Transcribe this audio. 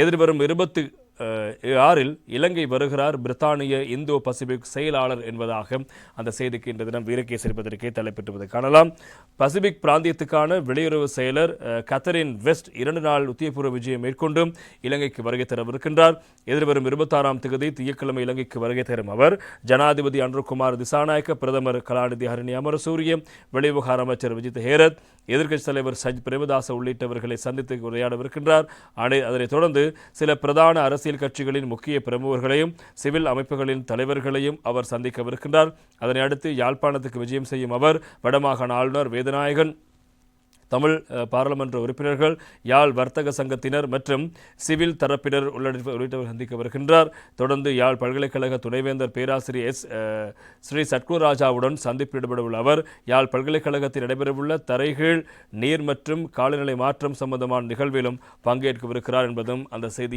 எதிர்வரும் இருபத்தி ஆறில் இலங்கை வருகிறார் பிரித்தானிய இந்தோ பசிபிக் செயலாளர் என்பதாக அந்த செய்திக்கு இன்று தினம் வீரகேசரிப்பதற்கே பத்திரிகை தலைப்பெற்றுவதை காணலாம். பசிபிக் பிராந்தியத்துக்கான வெளியுறவு செயலர் கத்தரின் வெஸ்ட் இரண்டு நாள் உத்தியபூர்வ விஜயம் மேற்கொண்டும் இலங்கைக்கு வருகை தரவிருக்கின்றார். எதிர்வரும் இருபத்தாறாம் தேதி திங்கட்கிழமை இலங்கைக்கு வருகை தரும் அவர். ஜனாதிபதி அன்ருகுமார் திசாநாயக்க பிரதமர் கலாநிதி ஹரிணி அமரசூரிய வெளிவிவகார அமைச்சர் விஜித் ஹேரத் எதிர்க்கட்சித் தலைவர் சஜ் பிரேமதாச உள்ளிட்டவர்களை சந்தித்து உரையாடவிருக்கின்றார். அனை- அதனைத் தொடர்ந்து சில பிரதான அரசியல் கட்சிகளின் முக்கிய பிரமுகர்களையும் சிவில் அமைப்புகளின் தலைவர்களையும் அவர் சந்திக்கவிருக்கின்றார். அதனை அடுத்து யாழ்ப்பாணத்துக்கு விஜயம் செய்யும் அவர் வடமாகாண ஆளுநர் விநாயகன் தமிழ் பாராளுமன்ற உறுப்பினர்கள் யாழ் வர்த்தக சங்கத்தினர் மற்றும் சிவில் தரப்பினர் உள்ளிட்டவர் சந்திக்க வருகின்றார். தொடர்ந்து யாழ் பல்கலைக்கழக துணைவேந்தர் பேராசிரியர் எஸ் ஸ்ரீ சட்குராஜாவுடன் சந்திப்பில் ஈடுபடவுள்ள உள்ள அவர் யாழ் பல்கலைக்கழகத்தில் நடைபெறவுள்ள தரைகீழ் நீர் மற்றும் காலநிலை மாற்றம் சம்பந்தமான நிகழ்விலும் பங்கேற்கவிருக்கிறார் என்பதும் அந்த செய்தி